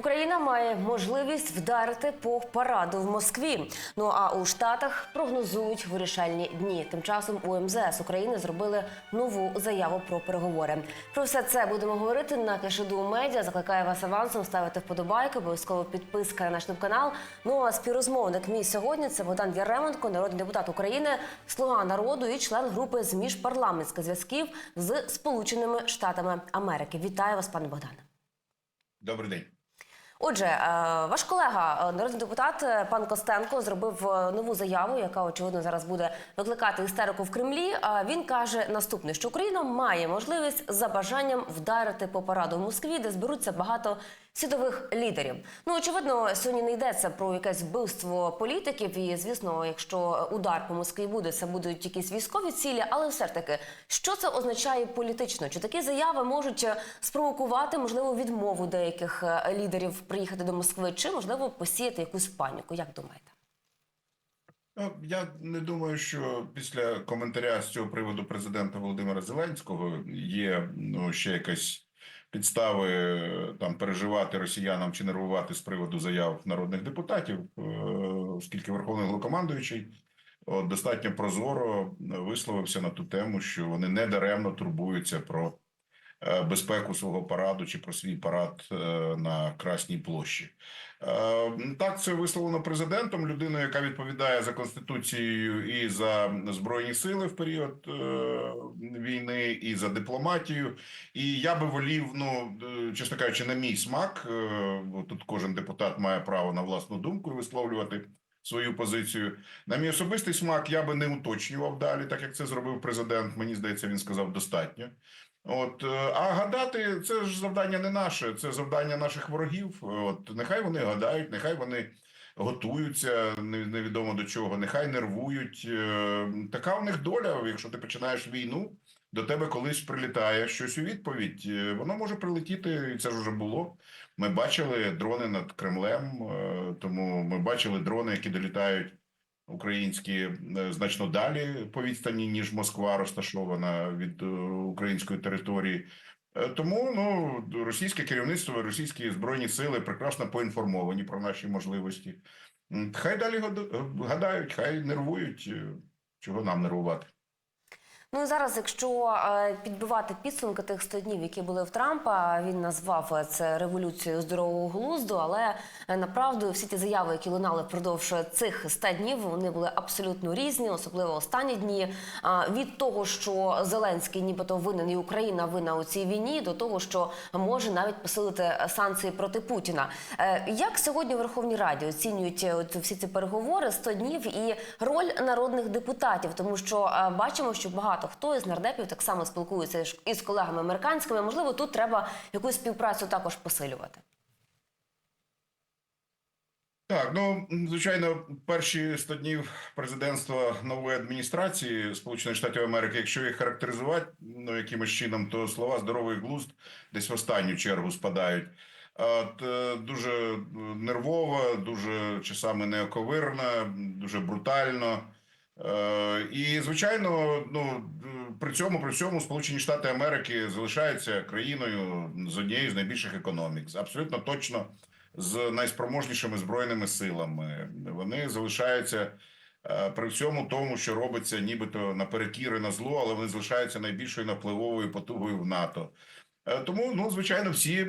Україна має можливість вдарити по параду в Москві. Ну а у Штатах прогнозують вирішальні дні. Тим часом у МЗС України зробили нову заяву про переговори. Про все це будемо говорити на кешеду медіа. Закликаю вас авансом ставити вподобайки, обов'язково підписка на наш канал. Ну а співрозмовник мій сьогодні це Богдан Яременко, народний депутат України, слуга народу і член групи з міжпарламентських зв'язків з Сполученими Штатами Америки. Вітаю вас, пане Богдане. Добрий день. Отже, е, ваш колега, е, народний депутат е, пан Костенко, зробив нову заяву, яка очевидно зараз буде викликати істерику в Кремлі. Він каже наступне: що Україна має можливість за бажанням вдарити по параду в Москві, де зберуться багато світових лідерів. Ну очевидно, сьогодні не йдеться про якесь вбивство політиків. І звісно, якщо удар по Москві буде, це будуть якісь військові цілі. Але все ж таки, що це означає політично? Чи такі заяви можуть е, спровокувати можливо відмову деяких е, лідерів приїхати до Москви, чи можливо посіяти якусь паніку? Як думаєте? Ну, Я не думаю, що після коментаря з цього приводу президента Володимира Зеленського є ну ще якась підстави е, там переживати росіянам чи нервувати з приводу заяв народних депутатів, е, оскільки Верховний Головнокомандуючий достатньо прозоро висловився на ту тему, що вони не даремно турбуються про е, безпеку свого параду чи про свій парад на Красній площі. Е, Так, це висловлено президентом, людиною, яка відповідає за конституцією і за збройні сили в період е, війни, і за дипломатію. І я би волів, ну чесно кажучи, на мій смак. е, Тут кожен депутат має право на власну думку висловлювати свою позицію. На мій особистий смак я би не уточнював далі, так як це зробив президент. Мені здається, він сказав достатньо. От е, а гадати це ж завдання не наше, це завдання наших ворогів. От нехай вони гадають, нехай вони готуються невідомо до чого, нехай нервують. Е, Така у них доля. Якщо ти починаєш війну, до тебе колись прилітає щось у відповідь. Е, Воно може прилетіти, і це ж вже було. Ми бачили дрони над Кремлем, тому ми бачили дрони, які долітають українські е, значно далі по відстані, ніж Москва розташована від е, української території. Е, Тому ну російське керівництво, російські збройні сили прекрасно поінформовані про наші можливості. Хай далі гадають, хай нервують. Чого нам нервувати? Ну і зараз, якщо е, підбивати підсумки тих 100 днів, які були в Трампа, він назвав е, це революцією здорового глузду. Але е, направду всі ті заяви, які лунали впродовж цих 100 днів, вони були абсолютно різні, особливо останні дні. Від того, що Зеленський, нібито винен і Україна винна у цій війні, до того, що може навіть посилити санкції проти Путіна. Як сьогодні в Верховній Раді оцінюють от всі ці переговори 100 днів і роль народних депутатів, тому що бачимо, що багато хто із нардепів так само спілкується із колегами американськими. Можливо, тут треба якусь співпрацю також посилювати. Так, ну звичайно, перші 100 днів президентства нової адміністрації Сполучених Штатів Америки, якщо їх характеризувати ну якимось чином, то слова здоровий глузд десь в останню чергу спадають. От, дуже нервова, дуже часами неоковирна, дуже брутально. Е, І звичайно, ну при цьому при всьому Сполучені Штати Америки залишаються країною з однією з найбільших економік. Абсолютно точно з найспроможнішими збройними силами. Вони залишаються е, при всьому тому, що робиться, нібито наперекіри на зло, але вони залишаються найбільшою напливовою потугою в НАТО. Е, Тому, ну звичайно, всі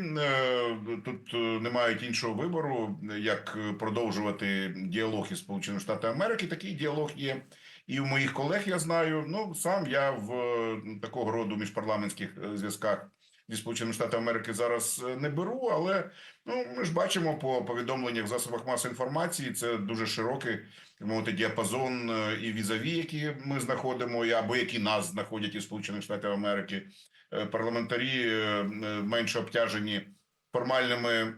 тут не мають іншого вибору, як продовжувати діалог із Сполученими Штатами Америки. Такий діалог є і у моїх колег. Я знаю. Ну сам я в е, такого роду міжпарламентських е, зв'язках зі Сполученими Штатами Америки зараз е, не беру, але ну ми ж бачимо по повідомленнях в засобах масової інформації. Це дуже широкий мовити діапазон і візаві, які ми знаходимо, або які нас знаходять із Сполучених Штатів Америки. Парламентарі менше обтяжені формальними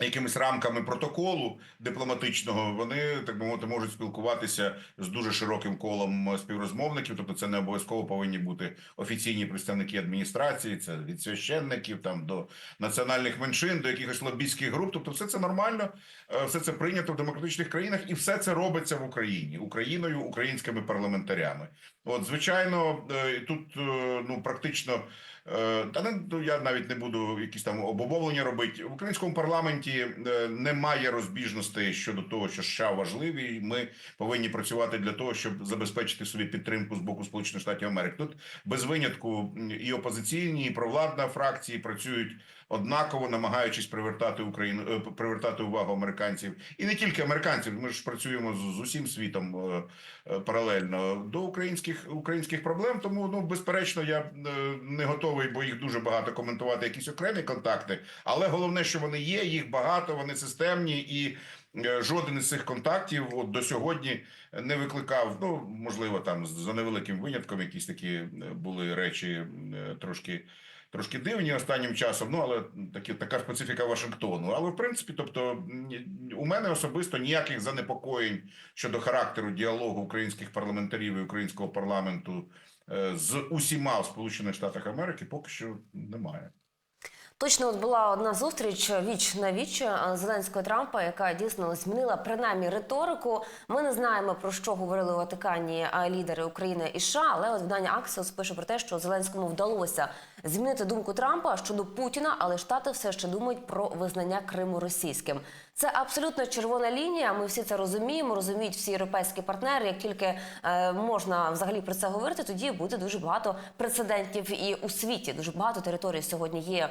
якимись рамками протоколу дипломатичного, вони так би мовити можуть спілкуватися з дуже широким колом співрозмовників. Тобто, це не обов'язково повинні бути офіційні представники адміністрації, це від священників там до національних меншин, до якихось лобійських груп. Тобто, все це нормально, е, все це прийнято в демократичних країнах, і все це робиться в Україні Україною, українськими парламентарями. От, звичайно, е, тут е, ну практично Е, Та не ну, я навіть не буду якісь там обумовлення робити. В українському парламенті е, немає розбіжностей щодо того, що США важливі. і Ми повинні працювати для того, щоб забезпечити собі підтримку з боку Сполучених Штатів Америки. Тут без винятку і опозиційні, і провладна фракції працюють однаково, намагаючись привертати Україну е, привертати увагу американців, і не тільки американців. Ми ж працюємо з, усім світом е, е, паралельно до українських українських проблем. Тому ну безперечно, я е, не готовий, бо їх дуже багато коментувати. Якісь окремі контакти, але головне, що вони є, їх багато, вони системні і. е, Жоден із цих контактів от до сьогодні не викликав. Ну можливо, там за невеликим винятком якісь такі е, були речі е, трошки трошки дивні останнім часом. Ну але такі така специфіка Вашингтону. Але в принципі, тобто, у мене особисто ніяких занепокоєнь щодо характеру діалогу українських парламентарів і українського парламенту з усіма в Сполучених Штатах Америки поки що немає. Точно от була одна зустріч віч на віч е, Зеленського Трампа, яка дійсно змінила принаймні риторику. Ми не знаємо про що говорили у Ватикані е, лідери України і США, але от видання Axios пише про те, що Зеленському вдалося змінити думку Трампа щодо Путіна, але Штати все ще думають про визнання Криму російським. Це абсолютно червона лінія. Ми всі це розуміємо. Розуміють всі європейські партнери. Як тільки е, можна взагалі про це говорити, тоді буде дуже багато прецедентів і у світі. Дуже багато територій сьогодні є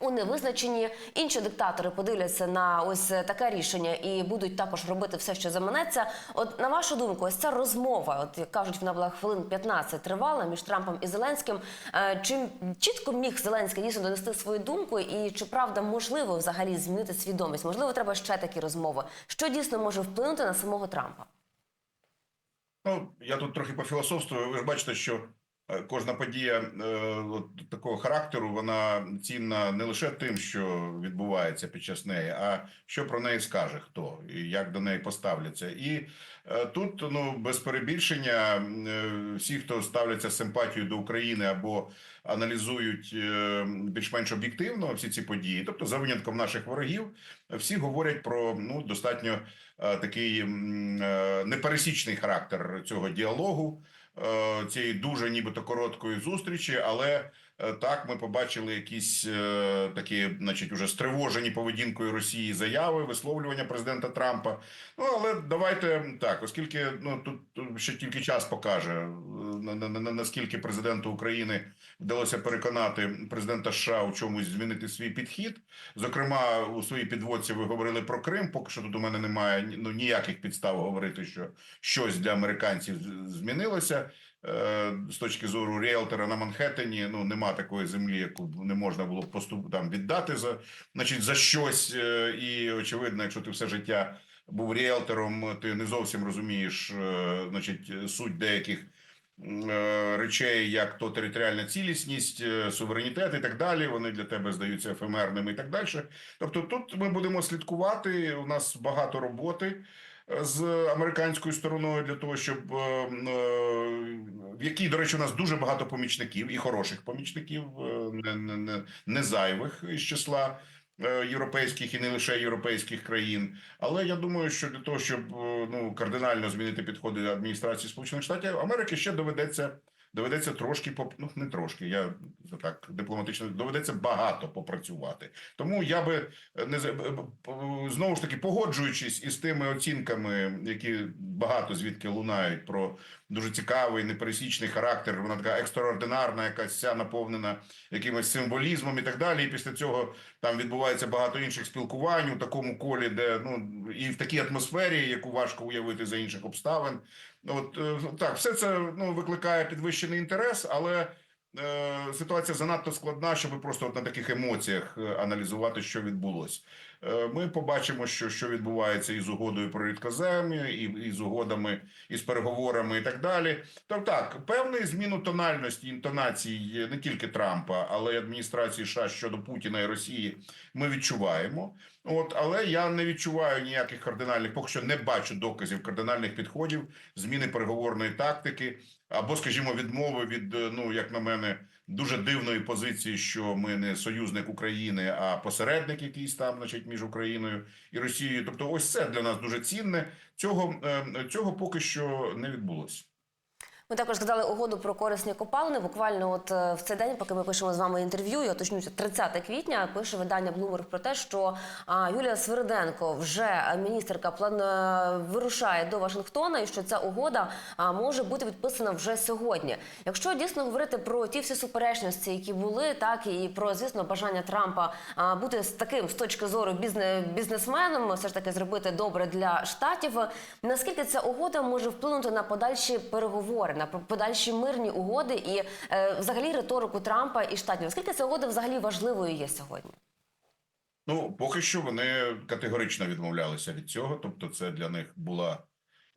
у невизначенні інші диктатори подивляться на ось таке рішення і будуть також робити все, що заманеться. От на вашу думку, ось ця розмова, от як кажуть, вона була хвилин 15 тривала між Трампом і Зеленським. Е, Чим чітко міг Зеленський дійсно донести свою думку, і чи правда можливо взагалі змінити свідомість? Можливо, треба ще такі розмови. Що дійсно може вплинути на самого Трампа? Ну, я тут трохи пофілософствую. Ви ж бачите, що е, кожна подія е, такого характеру вона цінна не лише тим, що відбувається під час неї, а що про неї скаже хто і як до неї поставляться. І е, тут ну без перебільшення е, всі, хто ставляться з симпатією до України або аналізують е, більш-менш об'єктивно всі ці події, тобто за винятком наших ворогів, всі говорять про ну достатньо е, такий е, непересічний характер цього діалогу, е, цієї дуже нібито короткої зустрічі, але е, так ми побачили якісь е, такі, значить, уже стривожені поведінкою Росії заяви, висловлювання президента Трампа. Ну але давайте так, оскільки ну тут ще тільки час покаже е, на, наскільки президенту України вдалося переконати президента США у чомусь змінити свій підхід. Зокрема, у своїй підводці ви говорили про Крим. Поки що тут у мене немає ну, ніяких підстав говорити, що щось для американців змінилося. Е, З точки зору ріелтора на Манхеттені, ну нема такої землі, яку не можна було поступ там віддати за, значить, за щось. Е, І очевидно, якщо ти все життя був ріелтором, ти не зовсім розумієш, е, значить, суть деяких речей, як то територіальна цілісність, суверенітет і так далі. Вони для тебе здаються ефемерними і так далі. Тобто, тут ми будемо слідкувати. У нас багато роботи з американською стороною для того, щоб е, е, в якій, до речі, у нас дуже багато помічників і хороших помічників, е, не, не, не, зайвих із числа. Європейських і не лише європейських країн, але я думаю, що для того, щоб ну кардинально змінити підходи адміністрації Сполучених Штатів Америки, ще доведеться доведеться трошки ну не трошки. Я так дипломатично доведеться багато попрацювати. Тому я би е, не знову ж таки погоджуючись із тими оцінками, які багато звідки лунають про дуже цікавий непересічний характер. Вона така екстраординарна, якась вся наповнена якимось символізмом і так далі. І після цього там відбувається багато інших спілкувань у такому колі, де ну і в такій атмосфері, яку важко уявити за інших обставин. От е, так, все це ну викликає підвищений інтерес, але е, ситуація занадто складна, щоб просто от на таких емоціях е, аналізувати, що відбулося. Е, Ми побачимо, що, що відбувається із угодою про рідкозем, і, з угодами, і з переговорами, і так далі. Тобто так, певний зміну тональності інтонацій не тільки Трампа, але й адміністрації США щодо Путіна і Росії ми відчуваємо. От, але я не відчуваю ніяких кардинальних, поки що не бачу доказів кардинальних підходів, зміни переговорної тактики або, скажімо, відмови від е, ну, як на мене, дуже дивної позиції, що ми не союзник України, а посередник якийсь там, значить, між Україною і Росією. Тобто, ось це для нас дуже цінне. Цього, е, цього поки що не відбулося. Ми також згадали угоду про корисні копалини. Буквально от е, в цей день, поки ми пишемо з вами інтерв'ю, я уточнюся, 30 квітня пише видання Bloomberg про те, що Юлія Свириденко, вже міністерка, план е, вирушає до Вашингтона, і що ця угода може бути підписана вже сьогодні. Якщо дійсно говорити про ті всі суперечності, які були, так і про звісно бажання Трампа бути з таким з точки зору бізне, бізнесменом, все ж таки зробити добре для штатів. Наскільки ця угода може вплинути на подальші переговори, на подальші мирні угоди і е, взагалі риторику Трампа і штатів? Наскільки ця угода взагалі важливою є сьогодні? Ну, поки що вони категорично відмовлялися від цього. Тобто, це для них була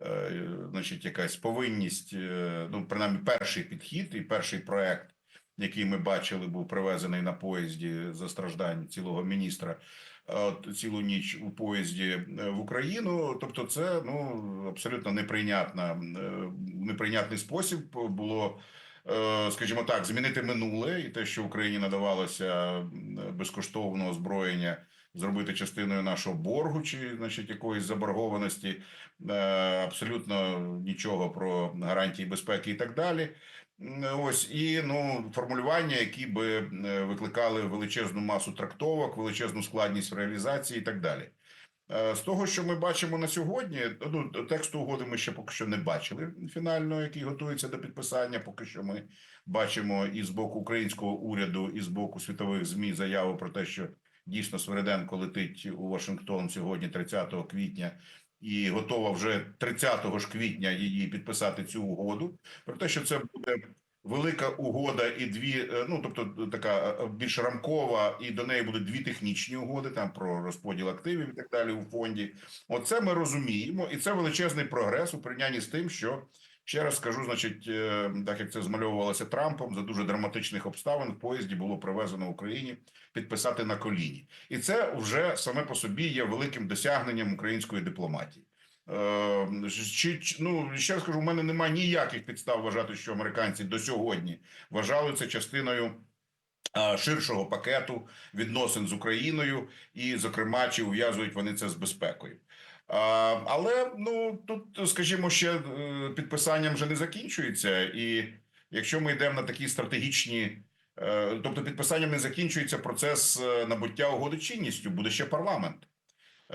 е, значить, якась повинність. е, ну, принаймні, перший підхід і перший проект, який ми бачили, був привезений на поїзді за страждань цілого міністра. Е, цілу ніч у поїзді е, в Україну, тобто, це ну абсолютно неприйнятна, е, неприйнятний спосіб було скажімо так, змінити минуле і те, що Україні надавалося безкоштовно озброєння, зробити частиною нашого боргу чи значить якоїсь заборгованості, абсолютно нічого про гарантії безпеки і так далі. Ось і ну формулювання, які би е, викликали величезну масу трактовок, величезну складність в реалізації і так далі. Е, З того, що ми бачимо на сьогодні, ну тексту угоди ми ще поки що не бачили фінально, який готується до підписання. Поки що ми бачимо і з боку українського уряду, і з боку світових змі заяву про те, що дійсно Свириденко летить у Вашингтон сьогодні, 30 квітня, і готова вже 30 ж квітня її підписати цю угоду. Про те, що це буде велика угода і дві, е, ну тобто така е, більш рамкова, і до неї будуть дві технічні угоди, там про розподіл активів і так далі у фонді. Оце ми розуміємо, і це величезний прогрес у порівнянні з тим, що ще раз скажу, значить, е, так як це змальовувалося Трампом, за дуже драматичних обставин в поїзді було привезено Україні підписати на коліні, і це вже саме по собі є великим досягненням української дипломатії. Е, Чи, ну ще раз кажу, у мене немає ніяких підстав вважати, що американці до сьогодні вважали це частиною ширшого пакету відносин з Україною, і, зокрема, чи ув'язують вони це з безпекою. Але ну тут, скажімо, ще е, підписанням вже не закінчується, і якщо ми йдемо на такі стратегічні. е, Тобто підписанням не закінчується процес е, набуття угоди чинністю, буде ще парламент.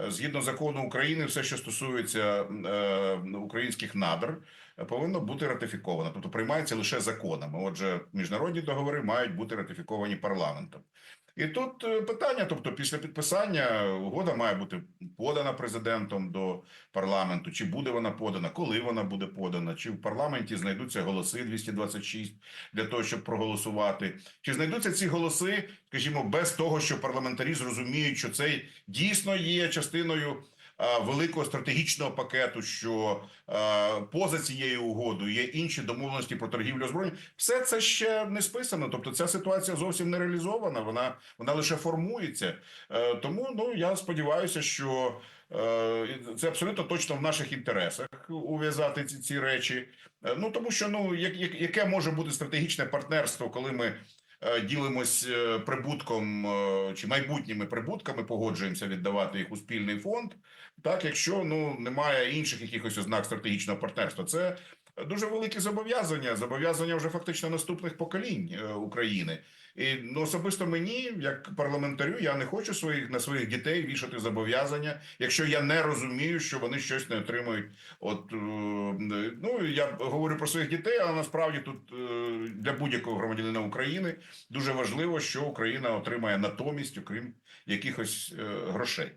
Згідно закону України, все, що стосується українських надр, повинно бути ратифіковано, тобто приймається лише законами. Отже, міжнародні договори мають бути ратифіковані парламентом. І тут е, питання: тобто, після підписання угода має бути подана президентом до парламенту. Чи буде вона подана, коли вона буде подана, чи в парламенті знайдуться голоси 226 для того, щоб проголосувати, чи знайдуться ці голоси, скажімо, без того, що парламентарі зрозуміють, що це дійсно є частиною великого стратегічного пакету, що поза цією угодою є інші домовленості про торгівлю озброєння. Все це ще не списано. Тобто, ця ситуація зовсім не реалізована. Вона вона лише формується. Е, Тому ну я сподіваюся, що е, це абсолютно точно в наших інтересах ув'язати ці, ці речі. Е, Ну тому що ну як, як- яке може бути стратегічне партнерство, коли ми е, ділимось е, прибутком е, чи майбутніми прибутками, погоджуємося віддавати їх у спільний фонд. Так, якщо ну немає інших якихось ознак стратегічного партнерства, це дуже великі зобов'язання, зобов'язання вже фактично наступних поколінь е, України. І ну особисто мені, як парламентарю, я не хочу своїх на своїх дітей вішати зобов'язання, якщо я не розумію, що вони щось не отримують. От е, ну я говорю про своїх дітей, але насправді тут е, для будь-якого громадянина України дуже важливо, що Україна отримає натомість, окрім якихось е, грошей.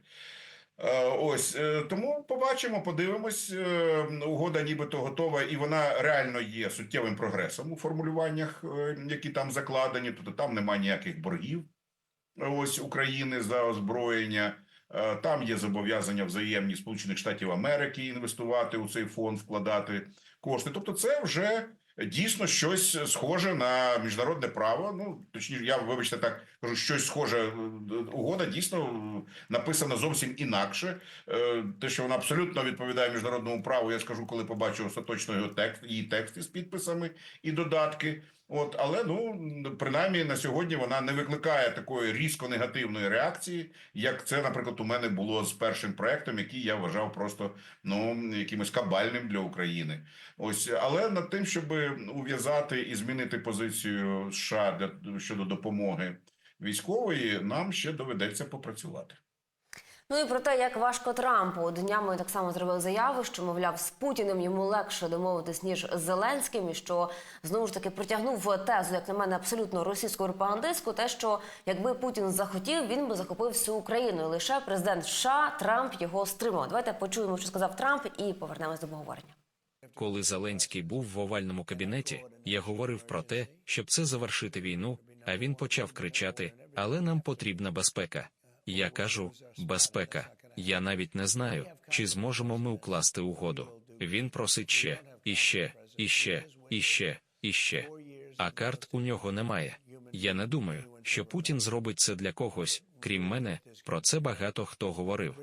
Е, Ось е, тому побачимо, подивимось. Е, Угода нібито готова, і вона реально є суттєвим прогресом у формулюваннях, які там закладені. Тобто там немає ніяких боргів. Ось України за озброєння. Там є зобов'язання взаємні Сполучених Штатів Америки інвестувати у цей фонд, вкладати кошти. Тобто, це вже дійсно щось схоже на міжнародне право. Ну точніше, я вибачте так кажу, щось схоже. Е, Угода дійсно е, написана зовсім інакше. Е, Те, що вона абсолютно відповідає міжнародному праву, я скажу, коли побачу остаточно його текст, її текст із підписами і додатки. От, але ну принаймні на сьогодні вона не викликає такої різко негативної реакції, як це, наприклад, у мене було з першим проектом, який я вважав просто ну якимось кабальним для України. Ось, але над тим, щоб ув'язати і змінити позицію США для щодо допомоги військової, нам ще доведеться попрацювати. Ну і про те, як важко Трампу днями так само зробив заяву, що мовляв з Путіним йому легше домовитись ніж з Зеленським, і що знову ж таки протягнув тезу, як на мене, абсолютно російську пропагандистську, те, що якби Путін захотів, він би захопив всю Україну. Лише президент США Трамп його стримав. Давайте почуємо, що сказав Трамп, і повернемось до обговорення. Коли Зеленський був в овальному кабінеті, я говорив про те, щоб це завершити війну, а він почав кричати: Але нам потрібна безпека. Я кажу: безпека. Я навіть не знаю, чи зможемо ми укласти угоду. Він просить ще, і ще, і ще, і ще, і ще. А карт у нього немає. Я не думаю, що Путін зробить це для когось, крім мене. Про це багато хто говорив.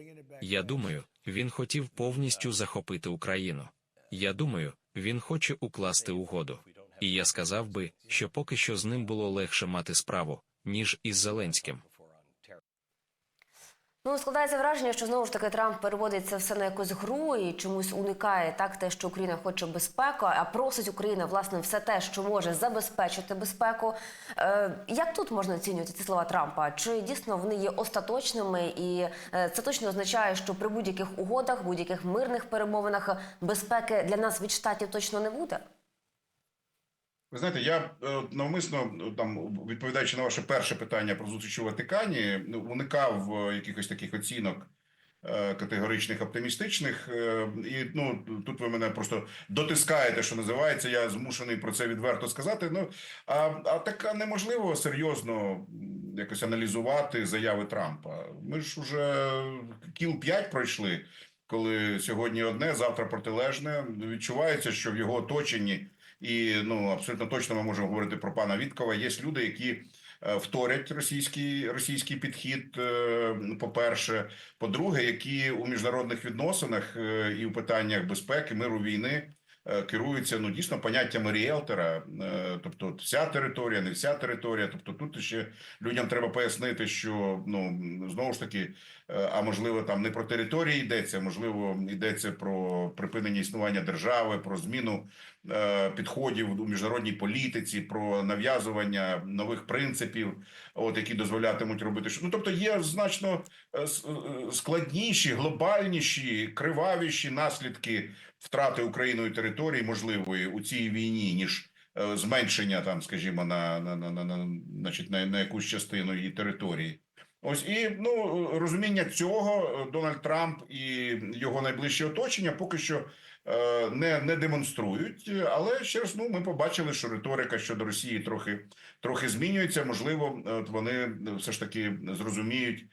Я думаю, він хотів повністю захопити Україну. Я думаю, він хоче укласти угоду. І я сказав би, що поки що з ним було легше мати справу, ніж із Зеленським. Ну, складається враження, що знову ж таки Трамп переводить це все на якусь гру і чомусь уникає так те, що Україна хоче безпеку, а просить Україна власне все те, що може забезпечити безпеку. Е, як тут можна оцінювати ці слова Трампа? Чи дійсно вони є остаточними, і е, це точно означає, що при будь-яких угодах, будь-яких мирних перемовинах безпеки для нас від штатів точно не буде? Ви знаєте, я е, навмисно е, там відповідаючи на ваше перше питання про зустріч у Ватикані, ну, уникав е, якихось таких оцінок категоричних, оптимістичних. І ну тут ви мене просто дотискаєте, що називається. Я змушений про це відверто сказати. Ну а, а так неможливо серйозно якось аналізувати заяви Трампа. Ми ж уже кіл 5 пройшли. Коли сьогодні одне, завтра протилежне, відчувається, що в його оточенні і ну абсолютно точно ми можемо говорити про пана Віткова. Є люди, які е, вторять російський російський підхід. е, По-перше, по-друге, які у міжнародних відносинах е, і у питаннях безпеки, миру війни. Керуються ну дійсно поняттями ріелтора, тобто вся територія, не вся територія. Тобто, тут ще людям треба пояснити, що ну знову ж таки, а можливо, там не про території йдеться, можливо, йдеться про припинення існування держави, про зміну підходів у міжнародній політиці, про нав'язування нових принципів, от які дозволятимуть робити що. Ну тобто є значно е, е, складніші, глобальніші, кривавіші наслідки втрати Україною території можливої у цій війні, ніж е, зменшення там, скажімо, на, на, на, на, на, значить, на, на якусь частину її території. Ось і ну розуміння цього е, Дональд Трамп і його найближче оточення поки що е, не, не демонструють. Але ще раз, ну ми побачили, що риторика щодо Росії трохи трохи змінюється. Можливо, е, от вони все ж таки зрозуміють,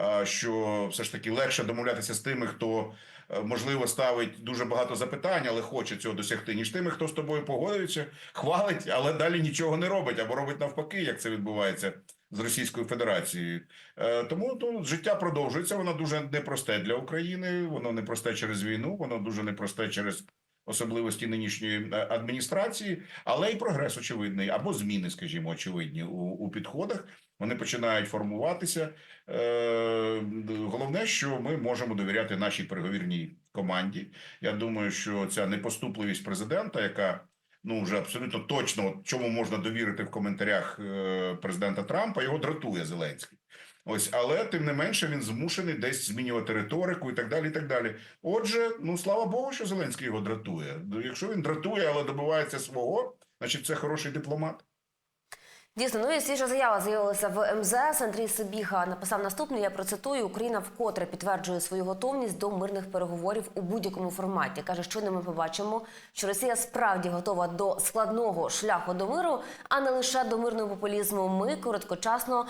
е, що все ж таки легше домовлятися з тими, хто е, можливо ставить дуже багато запитань, але хоче цього досягти, ніж тими, хто з тобою погодиться, хвалить, але далі нічого не робить або робить навпаки, як це відбувається з Російською Федерацією. Е, Тому ну, життя продовжується. Воно дуже непросте для України. Воно непросте через війну, воно дуже непросте через особливості нинішньої е, адміністрації, але і прогрес очевидний або зміни, скажімо, очевидні у, у підходах. Вони починають формуватися. Е, Головне, що ми можемо довіряти нашій переговірній команді. Я думаю, що ця непоступливість президента, яка ну вже абсолютно точно, от чому можна довірити в коментарях е, президента Трампа, його дратує Зеленський. Ось, але тим не менше він змушений десь змінювати риторику і так далі. і так далі. Отже, ну слава Богу, що Зеленський його дратує. Якщо він дратує, але добивається свого, значить це хороший дипломат. Дійсно, ну і свіжа заява з'явилася в МЗС. Андрій Сибіга написав наступне. Я процитую: Україна вкотре підтверджує свою готовність до мирних переговорів у будь-якому форматі. каже, що ми побачимо, що Росія справді готова до складного шляху до миру, а не лише до мирного популізму. Ми короткочасно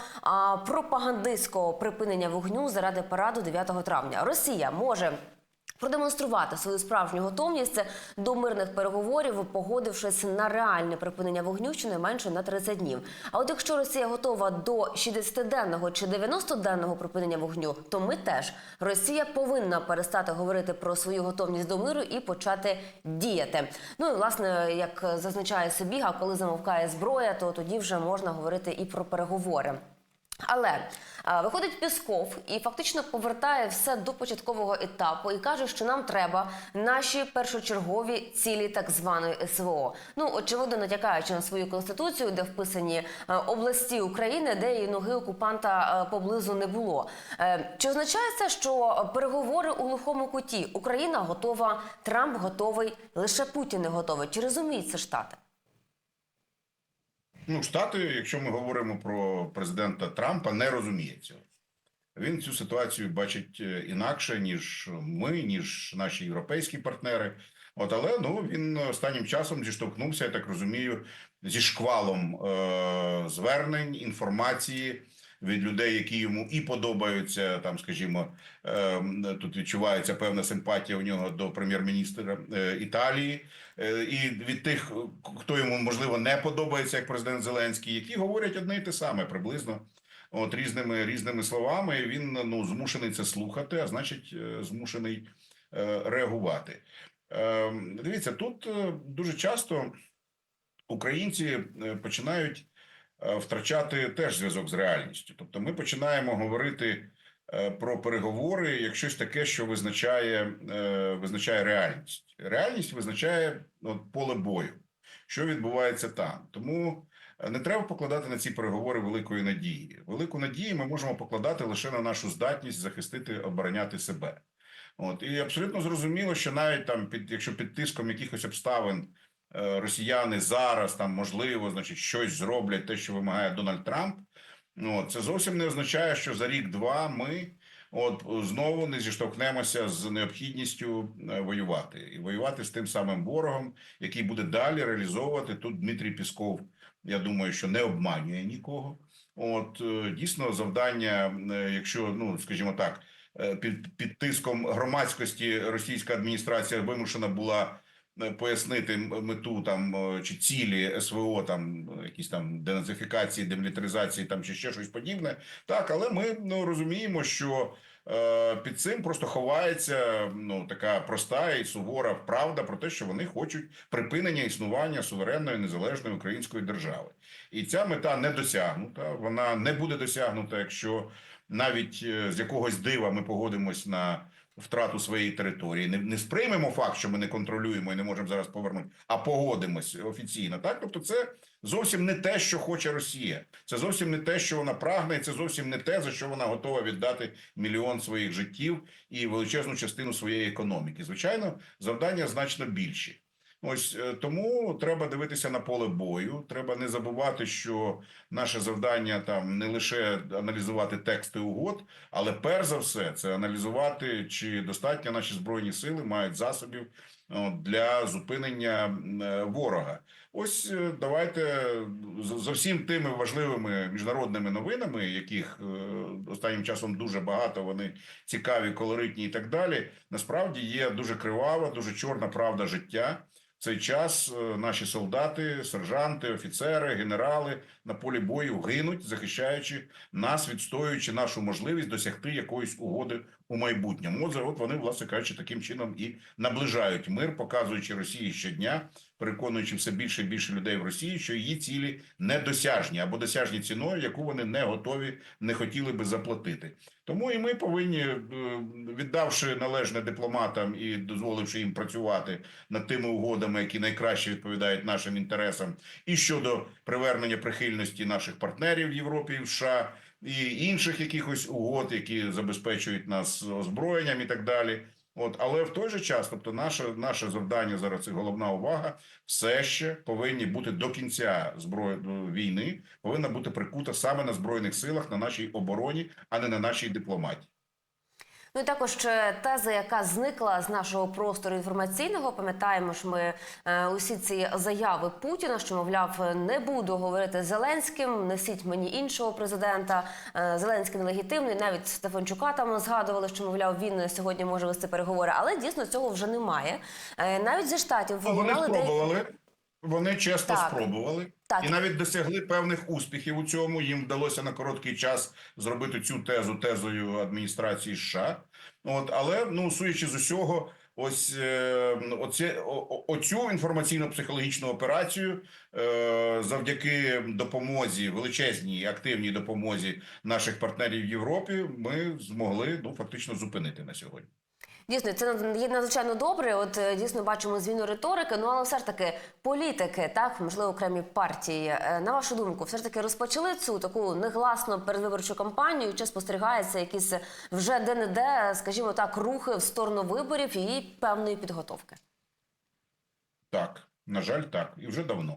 пропагандистського припинення вогню заради параду 9 травня. Росія може. Продемонструвати свою справжню готовність до мирних переговорів, погодившись на реальне припинення вогню щонайменше на 30 днів. А от якщо Росія готова до 60-денного чи 90-денного припинення вогню, то ми теж Росія повинна перестати говорити про свою готовність до миру і почати діяти. Ну і власне, як зазначає Сибіга, коли замовкає зброя, то тоді вже можна говорити і про переговори. Але виходить Пісков і фактично повертає все до початкового етапу і каже, що нам треба наші першочергові цілі так званої СВО. Ну очевидно, натякаючи на свою конституцію, де вписані е, області України, де і ноги окупанта е, поблизу не було. Е, Чи означає це, що переговори у глухому куті Україна готова, Трамп готовий, лише Путін не готовий? Чи розуміють це штати? Ну, Штати, якщо ми говоримо про президента Трампа, не розуміє цього. Він цю ситуацію бачить е, інакше, ніж ми, ніж наші європейські партнери. От, але ну він останнім часом зіштовхнувся, я так розумію, зі шквалом е- звернень, інформації від людей, які йому і подобаються. Там, скажімо, е- тут відчувається певна симпатія у нього до прем'єр-міністра е- Італії, е- і від тих, хто йому можливо не подобається, як президент Зеленський, які говорять одне й те саме приблизно. От різними різними словами він ну змушений це слухати, а значить, е, змушений е, реагувати. Е, Дивіться, тут е, дуже часто українці е, починають е, втрачати теж зв'язок з реальністю. Тобто, ми починаємо говорити е, про переговори як щось таке, що визначає, е, визначає реальність. Реальність визначає от, поле бою, що відбувається там. Тому. Е, Не треба покладати на ці переговори великої надії. Велику надію ми можемо покладати лише на нашу здатність захистити, обороняти себе. От і абсолютно зрозуміло, що навіть там, під якщо під тиском якихось обставин е, росіяни зараз там можливо, значить, щось зроблять, те, що вимагає Дональд Трамп. Ну, це зовсім не означає, що за рік-два ми от знову не зіштовхнемося з необхідністю е, воювати і воювати з тим самим ворогом, який буде далі реалізовувати тут Дмитрій Пісков. Я думаю, що не обманює нікого. От е, дійсно завдання, е, якщо ну скажімо так, е, під, під тиском громадськості російська адміністрація вимушена була е, пояснити мету там е, чи цілі СВО, там е, якісь там денацифікації, демілітаризації, там чи ще щось подібне. Так, але ми ну розуміємо, що е, під цим просто ховається ну така проста і сувора правда про те, що вони хочуть припинення існування суверенної незалежної української держави, і ця мета не досягнута. Вона не буде досягнута, якщо навіть е, з якогось дива ми погодимось на втрату своєї території. Не, не сприймемо факт, що ми не контролюємо і не можемо зараз повернути, а погодимось офіційно. Так, тобто, це зовсім не те, що хоче Росія. Це зовсім не те, що вона прагне, і це зовсім не те, за що вона готова віддати мільйон своїх життів і величезну частину своєї економіки. Звичайно, завдання значно більші. Ось е, тому треба дивитися на поле бою. Треба не забувати, що наше завдання там не лише аналізувати тексти угод, але перш за все це аналізувати, чи достатньо наші збройні сили мають засобів для зупинення е, ворога. Ось е, давайте за всім тими важливими міжнародними новинами, яких останнім часом дуже багато, вони цікаві, колоритні і так далі. Насправді є дуже кривава, дуже чорна правда життя. Цей час е, наші солдати, сержанти, офіцери, генерали на полі бою гинуть, захищаючи нас, відстоюючи нашу можливість досягти якоїсь угоди у майбутньому. От, вони, власне кажучи, таким чином і наближають мир, показуючи Росії щодня, переконуючи все більше і більше людей в Росії, що її цілі недосяжні або досяжні ціною, яку вони не готові, не хотіли би заплатити. Тому і ми повинні, е, віддавши належне дипломатам і дозволивши їм працювати над тими угодами, які найкраще відповідають нашим інтересам, і щодо привернення прихильності наших партнерів в Європі і в США, і інших якихось угод, які забезпечують нас озброєнням і так далі. От, але в той же час, тобто, наше наше завдання зараз і головна увага все ще повинні бути до кінця зброї війни, повинна бути прикута саме на збройних силах, на нашій обороні, а не на нашій дипломатії. Ну і також е, теза, яка зникла з нашого простору інформаційного. Пам'ятаємо ж ми е, усі ці заяви Путіна, що мовляв, не буду говорити з Зеленським, несіть мені іншого президента. Е, Зеленський нелегітимний. Навіть Стефанчука там згадували, що мовляв він сьогодні може вести переговори, але дійсно цього вже немає. Навіть зі штатів Вони спробували. Вони чесно Так. спробували Так. і навіть досягли певних успіхів у цьому. Їм вдалося на короткий час зробити цю тезу тезою адміністрації США. От, але ну судячи з усього, ось е, оце, о- оцю інформаційно-психологічну операцію е, завдяки допомозі, величезній активній допомозі наших партнерів в Європі, ми змогли ну фактично зупинити на сьогодні. Дійсно, це є надзвичайно добре. От е, дійсно бачимо зміну риторики. Ну але все ж таки політики, так можливо, окремі партії. е, На вашу думку, все ж таки розпочали цю таку негласну передвиборчу кампанію. Чи спостерігається якісь вже де не де, скажімо так, рухи в сторону виборів і певної підготовки? Так, на жаль, так, і вже давно.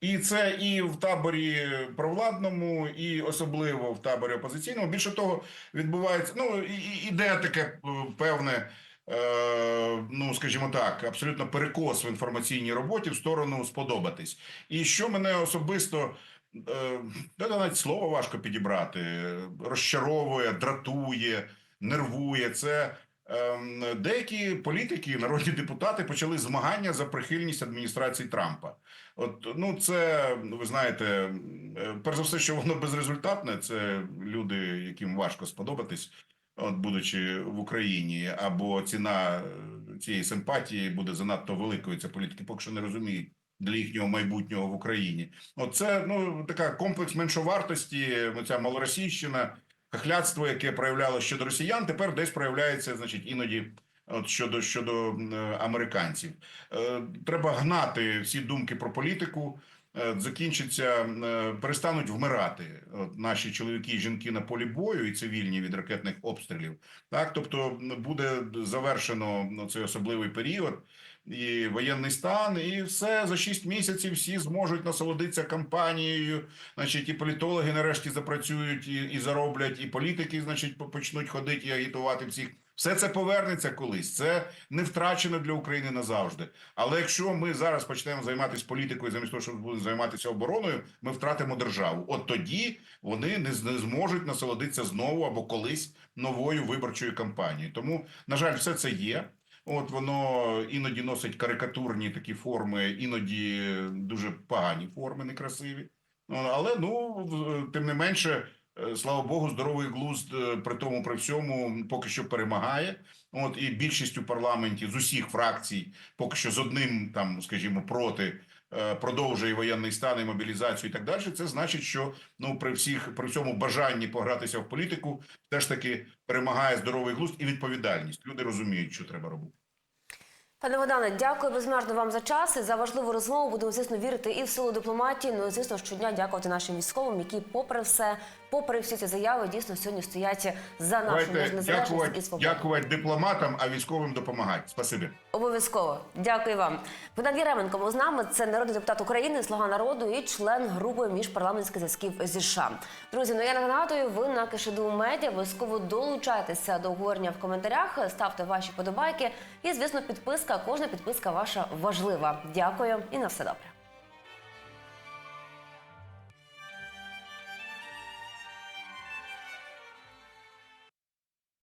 І це і в таборі провладному, і особливо в таборі опозиційному. Більше того, відбувається ну іде таке е, певне, е, ну скажімо так, абсолютно перекос в інформаційній роботі в сторону сподобатись. І що мене особисто. е, та навіть слово важко підібрати, розчаровує, дратує, нервує. Це деякі політики, народні депутати почали змагання за прихильність адміністрації Трампа. От ну це ви знаєте, е, перш за все, що воно безрезультатне. Це люди, яким важко сподобатись, от будучи в Україні, або ціна е, цієї симпатії буде занадто великою. Це політики поки що не розуміють для їхнього майбутнього в Україні. От це ну така комплекс меншовартості, ця малоросійщина, хахляцтво, яке проявляло щодо росіян, тепер десь проявляється, значить, іноді. От щодо щодо американців, Е, треба гнати всі думки про політику. е, Закінчиться, е, перестануть вмирати наші чоловіки і жінки на полі бою і цивільні від ракетних обстрілів. Так, тобто буде завершено ну, цей особливий період і воєнний стан, і все за 6 місяців всі зможуть насолодитися кампанією. Значить, і політологи нарешті запрацюють і, і зароблять, і політики, значить, по- почнуть ходити і агітувати всіх. Все це повернеться колись. Це не втрачено для України назавжди. Але якщо ми зараз почнемо займатися політикою, замість того, щоб будемо займатися обороною, ми втратимо державу. От тоді вони не зможуть насолодитися знову або колись новою виборчою кампанією. Тому, на жаль, все це є. От воно іноді носить карикатурні такі форми, іноді дуже погані форми, некрасиві. Але ну тим не менше, е, слава Богу, здоровий глузд е, при тому при всьому поки що перемагає. От і більшість у парламенті з усіх фракцій, поки що з одним там, скажімо, проти. Е, Продовжує воєнний стан і мобілізацію і так далі. Це значить, що ну при всіх при всьому бажанні погратися в політику, все ж таки перемагає здоровий глузд і відповідальність. Люди розуміють, що треба робити. Пане Богдане, дякую безмежно вам за час і за важливу розмову. Будемо звісно вірити і в силу дипломатії. Ну і звісно, щодня дякувати нашим військовим, які, попри все, попри всі ці заяви, дійсно сьогодні стоять за нашу незалежність і свободу. дякувати дипломатам, а військовим допомагати. Спасибі. Обов'язково дякую вам. Богдан Єременко був з нами. Це народний депутат України, слуга народу і член групи міжпарламентських зв'язків зі США. Друзі, ну я нагадую, ви на Кишиду Медіа обов'язково долучайтеся до обговорення в коментарях, ставте ваші подобайки. І звісно, підписка. Кожна підписка ваша важлива. Дякую і на все добре.